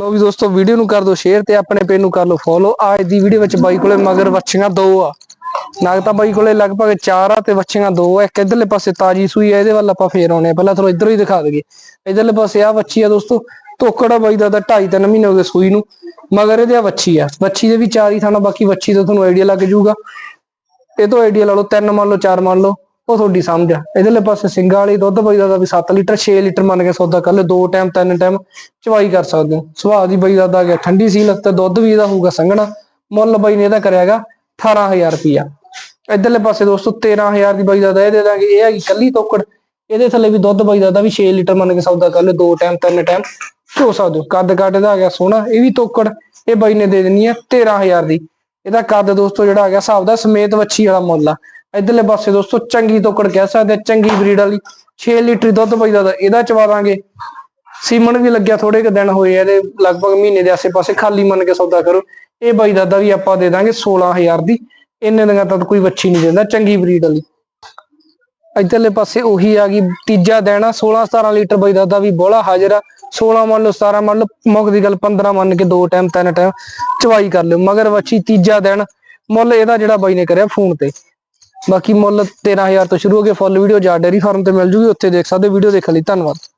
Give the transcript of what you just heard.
ਲੋ ਵੀ ਦੋਸਤੋ ਵੀਡੀਓ ਨੂੰ ਕਰ ਦਿਓ ਸ਼ੇਅਰ ਤੇ ਆਪਣੇ ਪੇਜ ਨੂੰ ਕਰ ਲਓ ਫੋਲੋ ਅੱਜ ਦੀ ਵੀਡੀਓ ਵਿੱਚ ਬਾਈ ਕੋਲੇ ਮਗਰ ਵੱਛੀਆਂ ਦੋ ਆ। ਨਾਗ ਤਾਂ ਬਾਈ ਕੋਲੇ ਲਗਭਗ 4 ਆ ਤੇ ਵੱਛੀਆਂ ਦੋ ਆ। ਇੱਕ ਇਧਰਲੇ ਪਾਸੇ ਤਾਜੀ ਸੂਈ ਆ, ਇਹਦੇ ਵੱਲ ਆਪਾਂ ਫੇਰ ਆਉਣੇ ਆ। ਪਹਿਲਾਂ ਤੁਹਾਨੂੰ ਇਧਰੋਂ ਹੀ ਦਿਖਾ ਦਈਏ। ਇਧਰਲੇ ਪਾਸੇ ਆ ਵੱਛੀ ਆ ਦੋਸਤੋ ਤੋਕੜਾ ਬਾਈ ਦਾ ਤਾਂ 2.5 3 ਮਹੀਨੇ ਹੋ ਗਏ ਸੂਈ ਨੂੰ। ਮਗਰ ਇਹਦੇ ਆ ਵੱਛੀ ਆ। ਵੱਛੀ ਦੇ ਵੀ ਚਾਰ ਹੀ ਥਾਣਾ, ਬਾਕੀ ਵੱਛੀ ਦਾ ਤੁਹਾਨੂੰ ਆਈਡੀਆ ਲੱਗ ਜਾਊਗਾ। ਇਹ ਤੋਂ ਆਈਡੀਆ ਲਾ ਲਓ, ਤਿੰਨ ਮੰਨ ਲਓ, ਚਾਰ ਮੰਨ ਲਓ। ਉਹ ਤੁਹਾਡੀ ਸਮਝ ਆ। ਇਧਰਲੇ ਪਾਸੇ ਸਿੰਘਾਂ ਵਾਲੀ ਦੁੱਧ ਬਈ ਦਾ ਵੀ 7 ਲੀਟਰ 6 ਲੀਟਰ ਮੰਨ ਕੇ ਸੌਦਾ ਕਰ ਲਓ ਦੋ ਟਾਈਮ ਤਿੰਨ ਟਾਈਮ ਚਵਾਈ ਕਰ ਸਕਦੇ ਹੋ। ਸੁਭਾਅ ਦੀ ਬਈ ਦਾ ਗਿਆ ਠੰਡੀ ਸੀਲ ਤੇ ਦੁੱਧ ਵੀ ਇਹਦਾ ਹੋਊਗਾ ਸੰਘਣਾ। ਮੁੱਲ ਬਈ ਨੇ ਇਹਦਾ ਕਰਿਆਗਾ 18000 ਰੁਪਿਆ ਇਧਰਲੇ ਪਾਸੇ ਦੋਸਤੋ 13000 ਦੀ ਬਈ ਦਾ ਇਹ ਦੇ ਦਾਂਗੇ। ਇਹ ਹੈਗੀ ਕੱਲੀ ਤੋਕੜ। ਇਹਦੇ ਥੱਲੇ ਵੀ ਦੁੱਧ ਬਈ ਦਾ ਵੀ 6 ਲੀਟਰ ਮੰਨ ਕੇ ਸੌਦਾ ਕਰ ਲਓ ਦੋ ਟਾਈਮ ਤਿੰਨ ਟਾਈਮ ਚੋ ਸਕਦੇ ਹੋ। ਕੱਦ ਕੱਟ ਦਾ ਆ ਗਿਆ ਸੋਹਣਾ, ਇਹ ਵੀ ਤੋਕੜ, ਇਹ ਬਾਈ ਨੇ ਦੇ ਦੇਣੀ ਆ 13000 ਦੀ। ਇਹਦਾ ਕੱਦ ਦੋਸਤੋ ਜਿਹੜਾ ਆ ਗਿਆ ਹਿਸਾਬ ਦਾ ਸਮੇਤ ਵੱਛੀ ਵਾਲਾ ਮੁੱਲ ਆ। ਇਧਰਲੇ ਪਾਸੇ ਦੋਸਤੋ ਚੰਗੀ ਤੋਕੜ ਕਹਿ ਸਕਦੇ ਆ, ਚੰਗੀ ਬਰੀਡ ਵਾਲੀ। 6 ਲੀਟਰ ਦੁੱਧ ਬਈ ਦਾ ਇਹਦਾ ਚਵਾ ਦਾਂਗੇ। ਸੀਮਨ ਵੀ ਲੱਗਿਆ ਥੋੜੇ ਕੁ ਦਿਨ ਹੋਏ ਆ ਇਹਦੇ ਲਗਭਗ ਮਹੀਨੇ ਦੇ ਆਸੇ-ਪਾਸੇ ਖਾਲੀ ਮੰਨ ਕੇ ਸੌਦਾ ਕਰੋ। ਇਹ ਬਾਈ ਦਾਦਾ ਵੀ ਆਪਾਂ ਦੇ ਦਾਂਗੇ 16000 ਦੀ। ਇੰਨੇ ਦਿਨਾਂ ਤੱਕ ਕੋਈ ਵੱਛੀ ਨਹੀਂ ਦਿੰਦਾ ਚੰਗੀ ਬਰੀਡ ਵਾਲੀ। ਇਧਰਲੇ ਪਾਸੇ ਉਹੀ ਆ ਗਈ ਤੀਜਾ ਦਿਨ ਆ 16 17 ਲੀਟਰ ਬਈ ਦਾਦਾ ਵੀ ਬੋਲਾ ਹਾਜ਼ਰ ਆ। 16 ਮੰਨ ਲਓ 17 ਮੰਨ ਲਓ ਮੁੱਕ ਦੀ ਗੱਲ 15 ਮੰਨ ਕੇ ਦੋ ਟਾਈਮ ਤਿੰਨ ਟਾਈਮ ਚਵਾਈ ਕਰ ਲਿਓ। ਮਗਰ ਵੱਛੀ ਤੀਜਾ ਦਿਨ ਮੁੱਲ ਇਹਦਾ ਜਿਹੜਾ ਬਾਈ ਨੇ ਕਰਿਆ ਫੋਨ ਤੇ। ਬਾਕੀ ਮੁੱਲ 13000 ਤੋਂ ਸ਼ੁਰੂ ਹੋ ਕੇ ਫੁੱਲ ਵੀਡੀਓ ਜਾ ਡੇਰੀ ਫਾਰਮ ਤੇ ਮਿਲ ਜੂਗੀ, ਉੱਥੇ ਦੇਖ ਸਕਦੇ ਵੀਡੀਓ ਦੇਖਣ ਲਈ, ਧੰਨਵਾਦ।